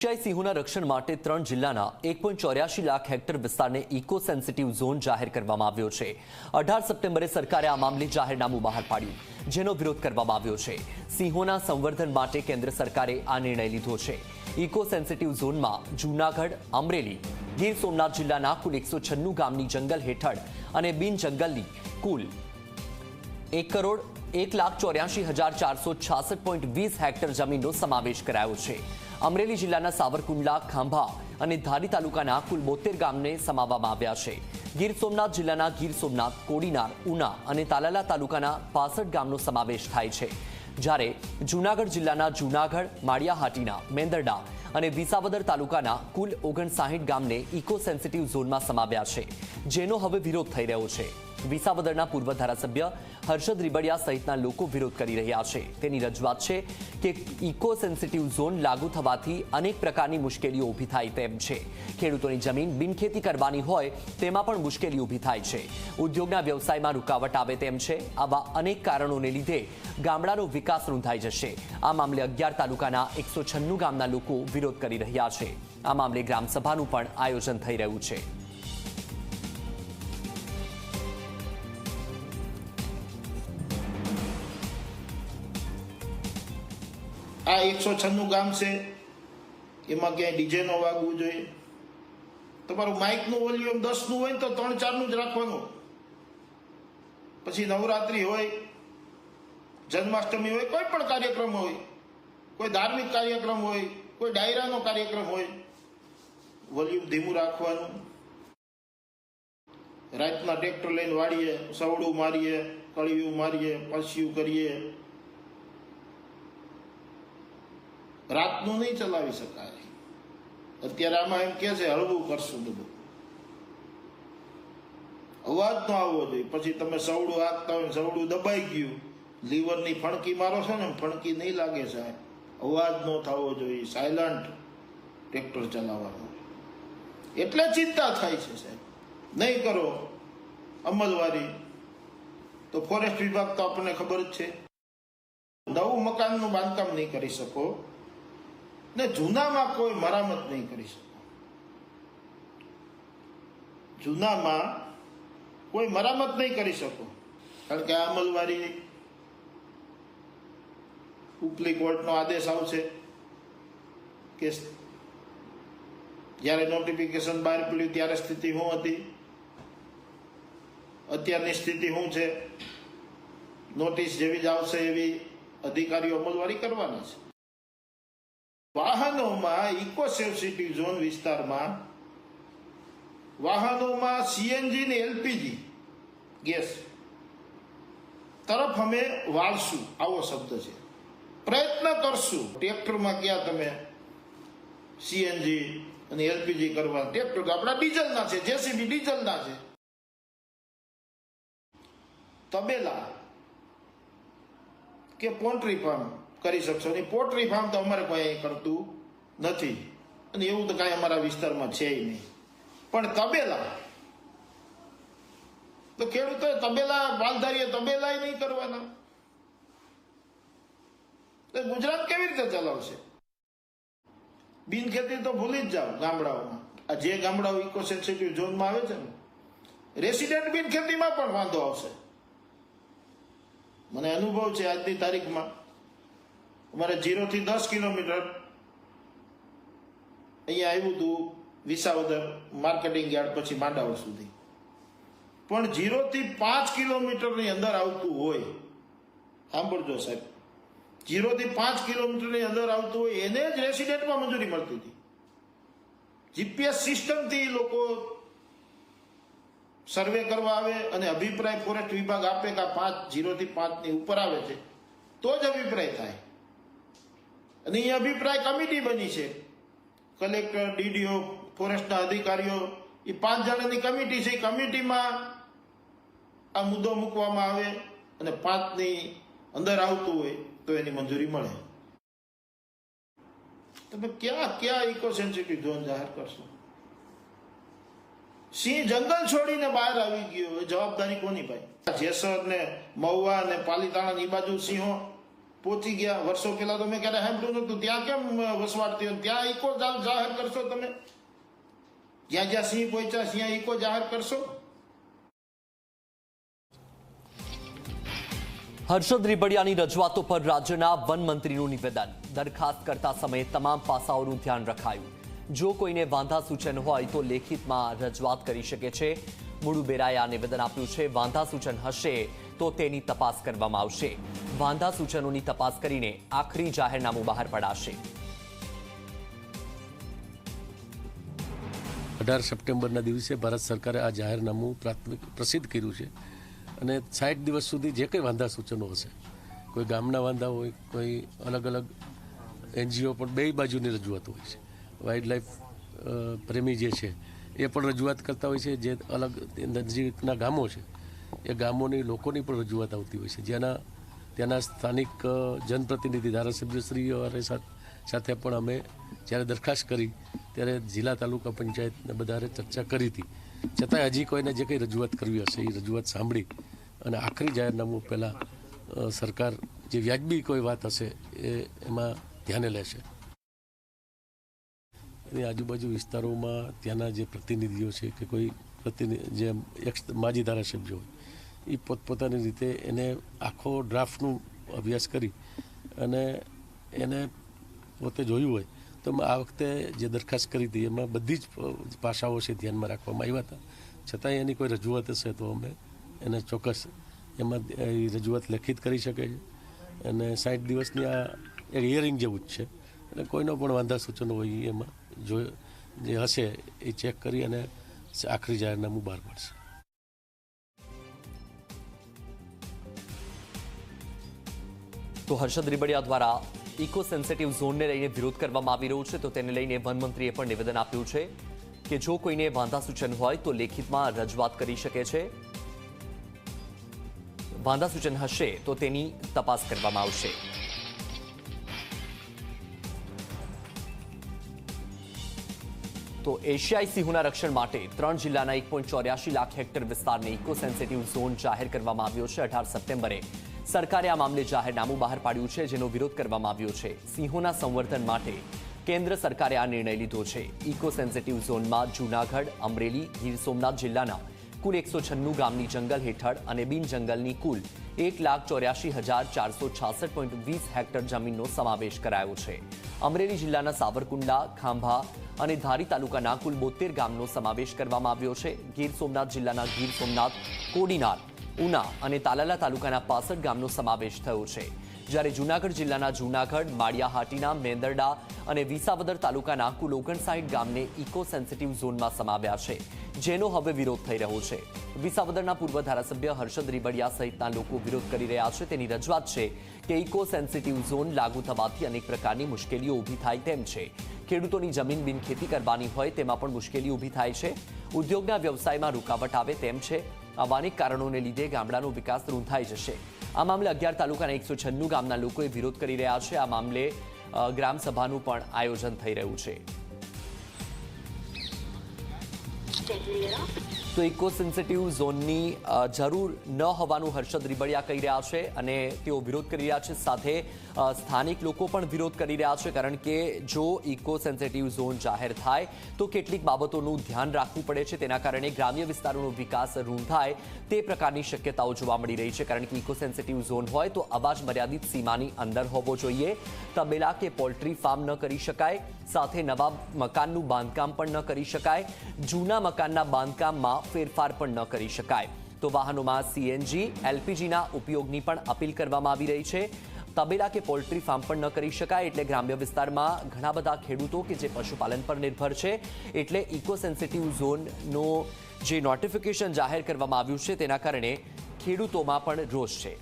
એશિયાઈ સિંહોના રક્ષણ માટે ત્રણ જિલ્લાના એક ચોર્યાસી લાખ હેક્ટર વિસ્તારને ઇકો સેન્સિટિવ ઝોન જાહેર કરવામાં આવ્યો છે. અઢાર સપ્ટેમ્બરે સરકારે આ મામલે જાહેરનામું બહાર પાડ્યું, જેનો વિરોધ કરવામાં આવ્યો છે. સિંહોના સંવર્ધન માટે કેન્દ્ર સરકારે આ નિર્ણય લીધો છે. ઇકો સેન્સિટિવ ઝોનમાં જૂનાગઢ, અમરેલી, ગીર સોમનાથ જિલ્લાના કુલ એકસો છન્નું ગામની જંગલ હેઠળ અને બિન જંગલની કુલ એક કરોડ એક લાખ ચોર્યાસી હજાર ચારસો છાસઠ પોઈન્ટ વીસ હેક્ટર જમીનનો સમાવેશ કરાયો છે. અમરેલી જિલ્લાના સાવરકુંડલા, ખાંભા અને ધારી તાલુકાના કુલ બોતેર ગામને સમાવવામાં આવ્યા છે. ગીર સોમનાથ જિલ્લાના ગીર સોમનાથ, કોડીનાર, ઉના અને તાલાલા તાલુકાના પાસઠ ગામનો સમાવેશ થાય છે. જ્યારે જૂનાગઢ જિલ્લાના જૂનાગઢ, માળિયાહાટીના મેંદરડા અને વિસાવદર તાલુકાના કુલ ઓગણસાહીઠ ગામને ઇકો સેન્સિટિવ ઝોનમાં સમાવ્યા છે, જેનો હવે વિરોધ થઈ રહ્યો છે. વિસાવદરના પૂર્વ ધારાસભ્ય હર્ષદ રીબડિયા સહિતના લોકો વિરોધ કરી રહ્યા છે. તેની રજૂઆત છે કે ઇકો સેન્સિટિવ ઝોન લાગુ થવાથી અનેક પ્રકારની મુશ્કેલીઓ ઊભી થાય તેમ છે. ખેડૂતોની જમીન બિનખેતી કરવાની હોય તેમાં પણ મુશ્કેલી ઊભી થાય છે. ઉદ્યોગના વ્યવસાયમાં રૂકાવટ આવે તેમ છે. આવા અનેક કારણોને લીધે ગામડાનો વિકાસ રૂંધાઈ જશે. આ મામલે અગિયાર તાલુકાના એકસો છન્નું ગામના લોકો વિરોધ કરી રહ્યા છે. આ મામલે ગ્રામસભાનું પણ આયોજન થઈ રહ્યું છે. આ એકસો છન્નું ગામ છે. એમાં ક્યાંય ડીજે નો વાગવું જોઈએ. તમારું માઇકનું વોલ્યુમ દસનું હોય ને તો ત્રણ ચારનું જ રાખવાનું. પછી નવરાત્રિ હોય, જન્માષ્ટમી હોય, કોઈ પણ કાર્યક્રમ હોય, કોઈ ધાર્મિક કાર્યક્રમ હોય, કોઈ ડાયરાનો કાર્યક્રમ હોય વોલ્યુમ ધીમું રાખવાનું. રાતના ટ્રેક્ટર લઈને વાળીએ, સવડું મારીએ, કળિયું મારીએ પસ્યું કરીએ રાતનું નહીં ચલાવી શકાય. અત્યારે આમાં એમ કે છે, હળવું કરશું બધું. અવાજ ન આવવો જોઈએ. પછી તમે સવડું હાંકતા હોય સવડું દબાઈ ગયું, લીવરની ફણકી મારો છો ને ફણકી નહીં લાગે સાહેબ. અવાજ ન થવો જોઈએ. સાયલન્ટ ટ્રેક્ટર ચલાવવાનું. એટલે ચિંતા થાય છે સાહેબ. નહીં કરો. અમલવારી. તો ફોરેસ્ટ વિભાગ તો આપણને ખબર જ છે. નવું મકાનનું બાંધકામ નહીં કરી શકો. ને જૂનામાં કોઈ મરામત નહીં કરી શકો. જૂનામાં કોઈ મરામત નહીં કરી શકો. કારણ કે આ અમલવારી ઉપલી કોર્ટનો આદેશ આવશે કે જ્યારે નોટિફિકેશન બહાર પડ્યું ત્યારે સ્થિતિ શું હતી? અત્યારની સ્થિતિ શું છે? નોટિસ જેવી જ આવશે એવી અધિકારીઓ અમલવારી કરવાના છે. વાહનોમાં ઇકો સેન્સિટિવ ઝોન વિસ્તારમાં વાહનોમાં સીએનજી ને એલપીજી ગેસ તરફ અમે વાળશું. આવો શબ્દ છે. પ્રયત્ન કરશું. ટ્રેક્ટરમાં ક્યાં તમે સીએનજી અને એલપીજી કરવા. ટ્રેક્ટર તો આપણા ડીઝલના છે. જેસીબી ડીઝલના છે. તબેલા કે પોલ્ટ્રી ફાર્મ? કરી શકશો. નહીં પોલ્ટ્રી ફાર્મ તો અમારે કોઈ કરતું નથી. અને એવું તો કાંઈ અમારા વિસ્તારમાં છે નહીં. પણ તબેલા. તો ખેડૂતોએ તબેલા માલધારીએ તબેલા નહીં કરવાના. તો ગુજરાત કેવી રીતે ચલાવશે? બિનખેતી તો ભૂલી જ જાઓ ગામડાઓમાં. આ જે ગામડાઓ ઇકો સેન્સિટિવ ઝોનમાં આવે છે ને, રેસિડેન્ટ બિનખેતીમાં પણ વાંધો આવશે. મને અનુભવ છે આજની તારીખમાં. અમારે જીરોથી દસ કિલોમીટર અહીંયા આવ્યું હતું વિસાવદર માર્કેટિંગ યાર્ડ પછી માંડાવળ સુધી. પણ જીરોથી પાંચ કિલોમીટરની અંદર આવતું હોય, સાંભળજો સાહેબ. જીરોથી પાંચ કિલોમીટરની અંદર આવતું હોય, એને જ રેસિડેન્ટમાં મંજૂરી મળતી હતી. જીપીએસ સિસ્ટમથી લોકો સર્વે કરવા આવે અને અભિપ્રાય ફોરેસ્ટ વિભાગ આપે કે આ પાંચ જીરોથી થી પાંચ ઉપર આવે છે, તો જ અભિપ્રાય થાય. અને એ અભિપ્રાય કમિટી બની છે. કલેક્ટર, ડીડીઓ, ફોરેસ્ટના અધિકારીઓ એ પાંચ જણાની કમિટી છે. એ કમિટીમાં આ મુદ્દો મૂકવામાં આવે અને પાંચની અંદર આવતું હોય તો એની મંજૂરી મળે. તમે ક્યાં ક્યાં ઇકો સેન્સિટિવ ઝોન જાહેર કરશો? સિંહ જંગલ છોડીને બહાર આવી ગયો. જવાબદારી કોની ભાઈ? જેસર ને મહુવા ને પાલીતાણા ની બાજુ સિંહો પહોંચી ગયા. વર્ષો પહેલા તો મેં ક્યારે સાંભળ્યું નતું ત્યાં કેમ વસવાટ થયો? ત્યાં ઇકો જાહેર કરશો તમે. જ્યાં જ્યાં સિંહ પહોંચ્યા, ત્યાં ઇકો જાહેર કરશો. હર્ષદ રીબડિયાની રજૂઆતો પર રાજ્યના વન મંત્રીનું નિવેદન. દરખાસ્ત કરતા સમયે તમામ પાસાઓનું ધ્યાન રખાયું. જો કોઈને વાંધા સૂચન હોય તો લેખિતમાં રજૂઆત કરી શકે છે. મુળુ બેરાએ આ નિવેદન આપ્યું છે વાંધા સૂચન હશે તો તેની તપાસ કરવામાં આવશે. વાંધા સૂચનોની તપાસ કરીને આખરી જાહેરનામું બહાર પડાશે. અઢાર સપ્ટેમ્બરના દિવસે ભારત સરકારે આ જાહેરનામું પ્રાથમિક પ્રસિદ્ધ કર્યું છે અને સાઠ દિવસ સુધી જે કંઈ વાંધા સૂચનો હશે, કોઈ ગામના વાંધા હોય, કોઈ અલગ અલગ એનજીઓ પણ બે બાજુની રજૂઆત હોય છે. વાઇલ્ડ લાઈફ પ્રેમી જે છે, એ પણ રજૂઆત કરતા હોય છે, જે અલગ નજીકના ગામો છે, એ ગામોની લોકોની પણ રજૂઆત આવતી હોય છે. જેના ત્યાંના સ્થાનિક જનપ્રતિનિધિ, ધારાસભ્યશ્રીઓ સાથે પણ અમે જ્યારે દરખાસ્ત કરી, ત્યારે જિલ્લા તાલુકા પંચાયતને બધારે ચર્ચા કરી હતી. છતાંય હજી કોઈને જે કંઈ રજૂઆત કરવી હશે, એ રજૂઆત સાંભળી અને આખરી જાહેરનામું પહેલાં સરકાર જે વ્યાજબી કોઈ વાત હશે, એ એમાં ધ્યાને લેશે. એની આજુબાજુ વિસ્તારોમાં ત્યાંના જે પ્રતિનિધિઓ છે કે કોઈ પ્રતિનિધિ જે એક્સ માજી ધારાસભ્યો હોય, એ પોતપોતાની રીતે એને આખો ડ્રાફ્ટનું અભ્યાસ કરી અને એને પોતે જોયું હોય, તો આ વખતે જે દરખાસ્ત કરી હતી, એમાં બધી જ પાસાઓ છે ધ્યાનમાં રાખવામાં આવ્યા હતા. છતાંય એની કોઈ રજૂઆત હશે તો અમે એને ચોક્કસ એમાં રજૂઆત લેખિત કરી શકે છે. અને સાઠ દિવસની આ એક હિયરિંગ જેવું જ છે. અને કોઈનો પણ વાંધા સૂચનો હોય એમાં જો જે હશે એ ચેક કરી અને આખરી જાહેરનામું બહાર પડશે. તો હર્ષદ રીબડિયા દ્વારા ઇકો સેન્સિટિવ ઝોનને લઈને વિરોધ કરવામાં આવી રહ્યો છે, તો તેને લઈને વનમંત્રીએ પણ નિવેદન આપ્યું છે કે જો કોઈને વાંધા સૂચન હોય તો લેખિતમાં રજૂઆત કરી શકે છે. વાંધા સૂચન હશે તો તેની તપાસ કરવામાં આવશે. તો એશિયાઈ સિંહોના રક્ષણ માટે ત્રણ જિલ્લાના એક પોઈન્ટ ચોર્યાસી લાખ હેક્ટર વિસ્તારને ઇકો સેન્સિટિવ ઝોન જાહેર કરવામાં આવ્યો છે. અઢાર સપ્ટેમ્બરે સરકારે આ મામલે જાહેરનામું બહાર પાડ્યું છે, જેનો વિરોધ કરવામાં આવ્યો છે. સિંહોના સંવર્ધન માટે કેન્દ્ર સરકારે આ નિર્ણય લીધો છે. ઇકો સેન્સિટિવ ઝોનમાં જૂનાગઢ, અમરેલી, ગીર સોમનાથ જિલ્લાના કુલ એકસો છન્નું ગામની જંગલ હેઠળ અને બિન જંગલની કુલ એક લાખ ચોર્યાસી હજાર ચારસો છાસઠ પોઈન્ટ વીસ હેક્ટર જમીનનો સમાવેશ કરાયો છે. અમરેલી જિલ્લાના સાવરકુંડલા, ખાંભા અને ધારી તાલુકાના કુલ બોતેર ગામનો સમાવેશ કરવામાં આવ્યો છે. ગીર સોમનાથ જિલ્લાના ગીર સોમનાથ, કોડીનાર, ઉના અને તાલાલા તાલુકાના પાસઠ ગામનો સમાવેશ થયો છે. જ્યારે જૂનાગઢ જિલ્લાના જૂનાગઢ, માળિયાહાટીના મેંદરડા અને વિસાવદર તાલુકાના કુલ ઓગણસાઠ ગામને ઇકો સેન્સિટિવ ઝોનમાં સમાવ્યા છે, જેનો હવે વિરોધ થઈ રહ્યો છે. વિસાવદરના પૂર્વ ધારાસભ્ય હર્ષદ રીબડિયા સહિતના લોકો વિરોધ કરી રહ્યા છે. તેની રજૂઆત છે કે ઇકો સેન્સિટિવ ઝોન લાગુ થવાથી અનેક પ્રકારની મુશ્કેલીઓ ઊભી થાય તેમ છે. ખેડૂતોની જમીન બિનખેતી કરવાની હોય તેમાં પણ મુશ્કેલી ઊભી થાય છે. ઉદ્યોગના વ્યવસાયમાં રૂકાવટ આવે તેમ છે. આવા કારણોને લીધે ગામડાનો વિકાસ રૂંધાઈ જશે. આ મામલે અગિયાર તાલુકાના એકસો છન્નું ગામના લોકોએ વિરોધ કરી રહ્યા છે. આ મામલે ગ્રામસભાનું પણ આયોજન થઈ રહ્યું છે. તો ઇકો સેન્સિટિવ ઝોનની જરૂર ન હોવાનું હર્ષદ રીબડિયા કહી રહ્યા છે અને તેઓ વિરોધ કરી રહ્યા છે. સાથે સ્થાનિક લોકો પણ વિરોધ કરી રહ્યા છે કારણ કે જો ઇકો સેન્સિટિવ ઝોન જાહેર થાય તો કેટલીક બાબતોનું ધ્યાન રાખવું પડે છે. તેના કારણે ગ્રામ્ય વિસ્તારોનો વિકાસ રૂંધાય તે પ્રકારની શક્યતાઓ જોવા મળી રહી છે. કારણ કે ઇકો સેન્સિટિવ ઝોન હોય તો અવાજ મર્યાદિત સીમાની અંદર હોવો જોઈએ. તબેલા કે પોલ્ટ્રી ફાર્મ ન કરી શકાય. સાથે નવા મકાનનું બાંધકામ પણ ન કરી શકાય. જૂના મકાનના બાંધકામમાં ફેરફાર પણ ન કરી શકાય. તો વાહનોમાં સીએનજી એલપીજીના ઉપયોગની પણ અપીલ કરવામાં આવી રહી છે. તબેલા કે પોલ્ટ્રી ફાર્મ પણ ન કરી શકાય એટલે ગ્રામ્ય વિસ્તારમાં ઘણા બધા ખેડૂતો કે જે પશુપાલન પર નિર્ભર છે, એટલે ઇકો સેન્સિટિવ ઝોનનો જે નોટિફિકેશન જાહેર કરવામાં આવ્યું છે તેના કારણે ખેડૂતોમાં પણ રોષ છે.